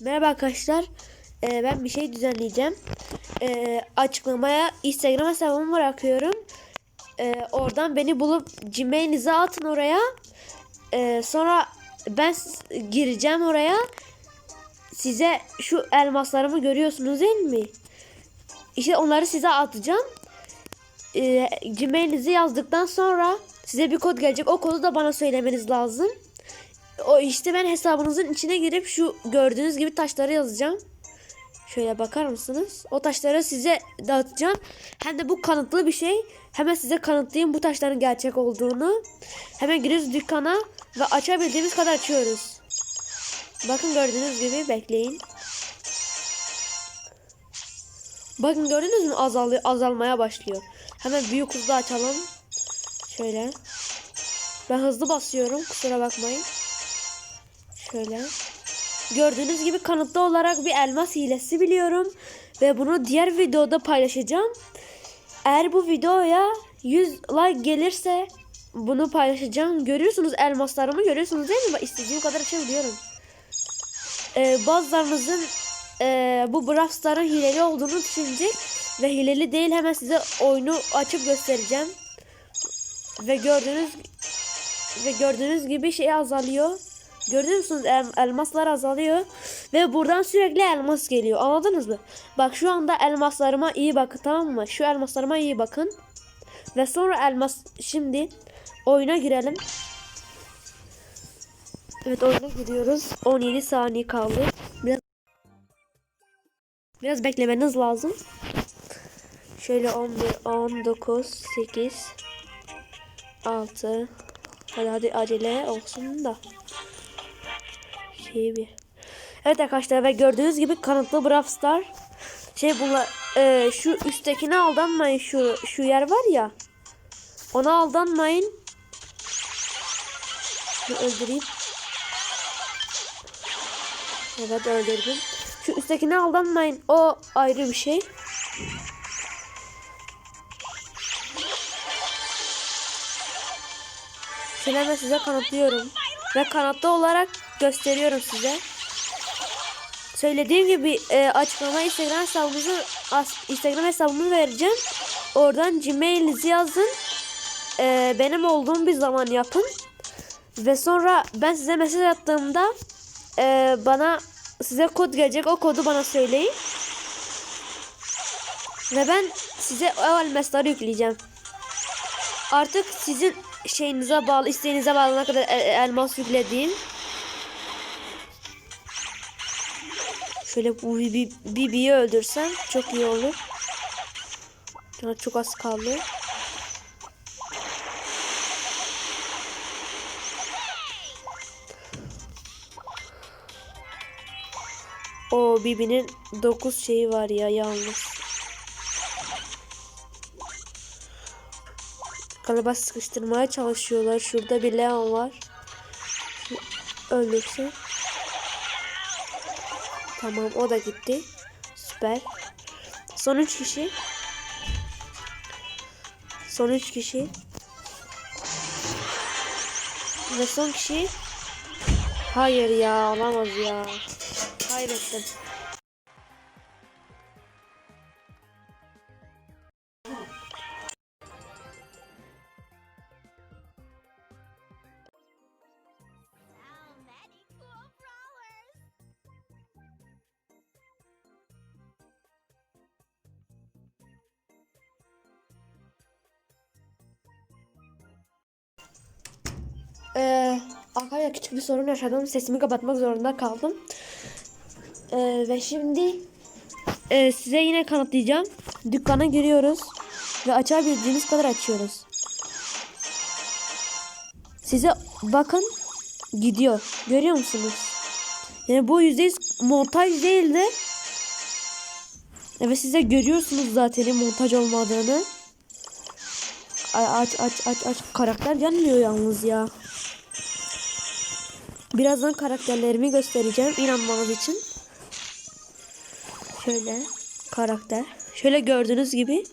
Merhaba arkadaşlar. Ee, ben bir şey düzenleyeceğim. Ee, açıklamaya Instagram hesabımı bırakıyorum. Ee, oradan beni bulup Gmail'inize atın oraya. Ee, sonra ben gireceğim oraya. Size şu elmaslarımı görüyorsunuz değil mi? İşte onları size atacağım. Ee, Gmail'inizi yazdıktan sonra size bir kod gelecek. O kodu da bana söylemeniz lazım. O işte ben hesabınızın içine girip şu gördüğünüz gibi taşları yazacağım. Şöyle bakar mısınız? O taşları size dağıtacağım. Hem de bu kanıtlı bir şey. Hemen size kanıtlayayım bu taşların gerçek olduğunu. Hemen giriyoruz dükkana ve açabildiğimiz kadar açıyoruz. Bakın gördüğünüz gibi bekleyin. Bakın gördünüz mü azalıyor, azalmaya başlıyor. Hemen büyük hızlı açalım. Şöyle. Ben hızlı basıyorum kusura bakmayın. Şöyle. Gördüğünüz gibi kanıtlı olarak bir elmas hilesi biliyorum. Ve bunu diğer videoda paylaşacağım. Eğer bu videoya 100 like gelirse bunu paylaşacağım. Görüyorsunuz elmaslarımı görüyorsunuz değil mi? İstediğim kadar açabiliyorum. Ee, bazılarınızın e, bu Brawl hileli olduğunu düşünecek. Ve hileli değil hemen size oyunu açıp göstereceğim. Ve gördüğünüz ve gördüğünüz gibi şey azalıyor. Gördünüz musunuz El- elmaslar azalıyor ve buradan sürekli elmas geliyor. Anladınız mı? Bak şu anda elmaslarıma iyi bakın tamam mı? Şu elmaslarıma iyi bakın. Ve sonra elmas şimdi oyuna girelim. Evet oyuna giriyoruz. 17 saniye kaldı. Biraz Biraz beklemeniz lazım. Şöyle 11 19 8 6 Hadi hadi acele olsun da. Şey bir. Evet arkadaşlar ve gördüğünüz gibi kanıtlı Brawl Star. Şey bunlar e, şu üsttekine aldanmayın şu şu yer var ya. Ona aldanmayın. Şunu öldüreyim. Evet öldürdüm. Şu üsttekine aldanmayın. O ayrı bir şey. Hemen size kanıtlıyorum. Ve kanatlı olarak gösteriyorum size. Söylediğim gibi e, açıklama Instagram hesabımızı Instagram hesabımı vereceğim. Oradan Gmail'inizi yazın. E, benim olduğum bir zaman yapın. Ve sonra ben size mesaj attığımda e, bana size kod gelecek. O kodu bana söyleyin. Ve ben size o elmasları yükleyeceğim. Artık sizin şeyinize bağlı, isteğinize bağlı ne kadar el- elmas yüklediğim. Şöyle bu Bibi- Bibi'yi öldürsem çok iyi olur. Ya çok az kaldı. O Bibi'nin 9 şeyi var ya yalnız. Galiba sıkıştırmaya çalışıyorlar. Şurada bir Leon var. Öldürse. Tamam o da gitti. Süper. Son 3 kişi. Son 3 kişi. Ve son kişi. Hayır ya olamaz ya. Kaybettim. Ee, arkadaşlar küçük bir sorun yaşadım. Sesimi kapatmak zorunda kaldım. Ee, ve şimdi e, size yine kanıtlayacağım. Dükkana giriyoruz. Ve açabildiğimiz kadar açıyoruz. Size bakın gidiyor. Görüyor musunuz? Yani bu yüzde yüz montaj değil de Evet size görüyorsunuz zaten montaj olmadığını. Aç aç aç aç. Karakter gelmiyor yalnız ya. Birazdan karakterlerimi göstereceğim inanmanız için. Şöyle karakter. Şöyle gördüğünüz gibi.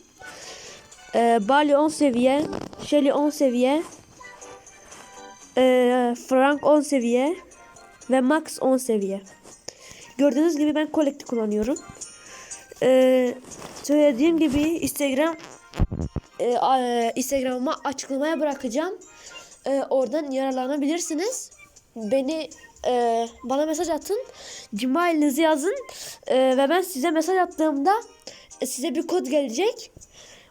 Ee, Bali 10 seviye. Shelly 10 seviye. Ee, Frank 10 seviye. Ve Max 10 seviye. Gördüğünüz gibi ben kolektif kullanıyorum. Ee, söylediğim gibi Instagram e, a- Instagram'ıma açıklamaya bırakacağım. Ee, oradan yararlanabilirsiniz. Beni e, bana mesaj atın. Gmail'inizi yazın. E, ve ben size mesaj attığımda e, size bir kod gelecek.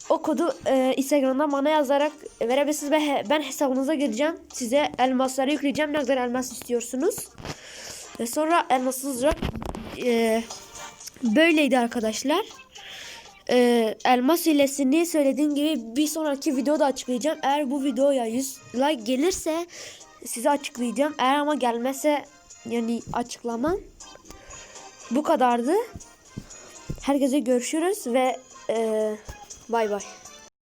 O kodu e, Instagram'dan bana yazarak verebilirsiniz. Ben, he- ben hesabınıza gireceğim. Size elmasları yükleyeceğim. Ne kadar elmas istiyorsunuz. Ve sonra elmasınız e, böyleydi arkadaşlar. Ee, elmas hilesini söylediğim gibi bir sonraki videoda açıklayacağım. Eğer bu videoya 100 like gelirse size açıklayacağım. Eğer ama gelmezse yani açıklamam. Bu kadardı. Herkese görüşürüz ve e, bay bay.